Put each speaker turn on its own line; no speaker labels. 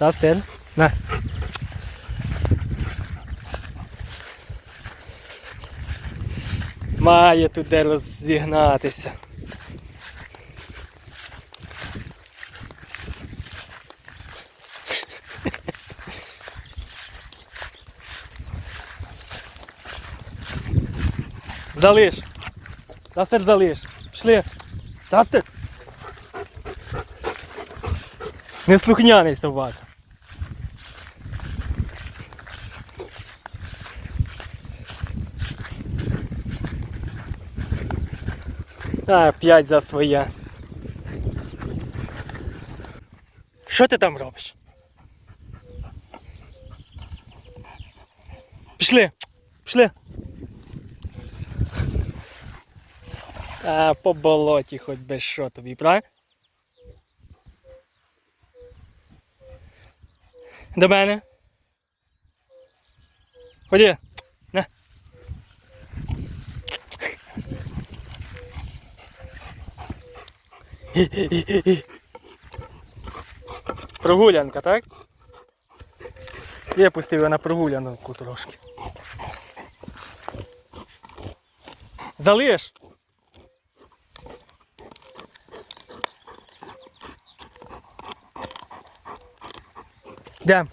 Дастин, на. Має тут де розігнатися. Залиш. Дастер залиш. Пішли. Дастер. Неслухняний собака. А, п'ять за своє. Що ти там робиш? Пішли. Пішли. А, по болоті хоч би що тобі, правильно? До мене. Ході. На. Прогулянка, так? Я пустив його на прогулянку трошки. Залиш. Йдем.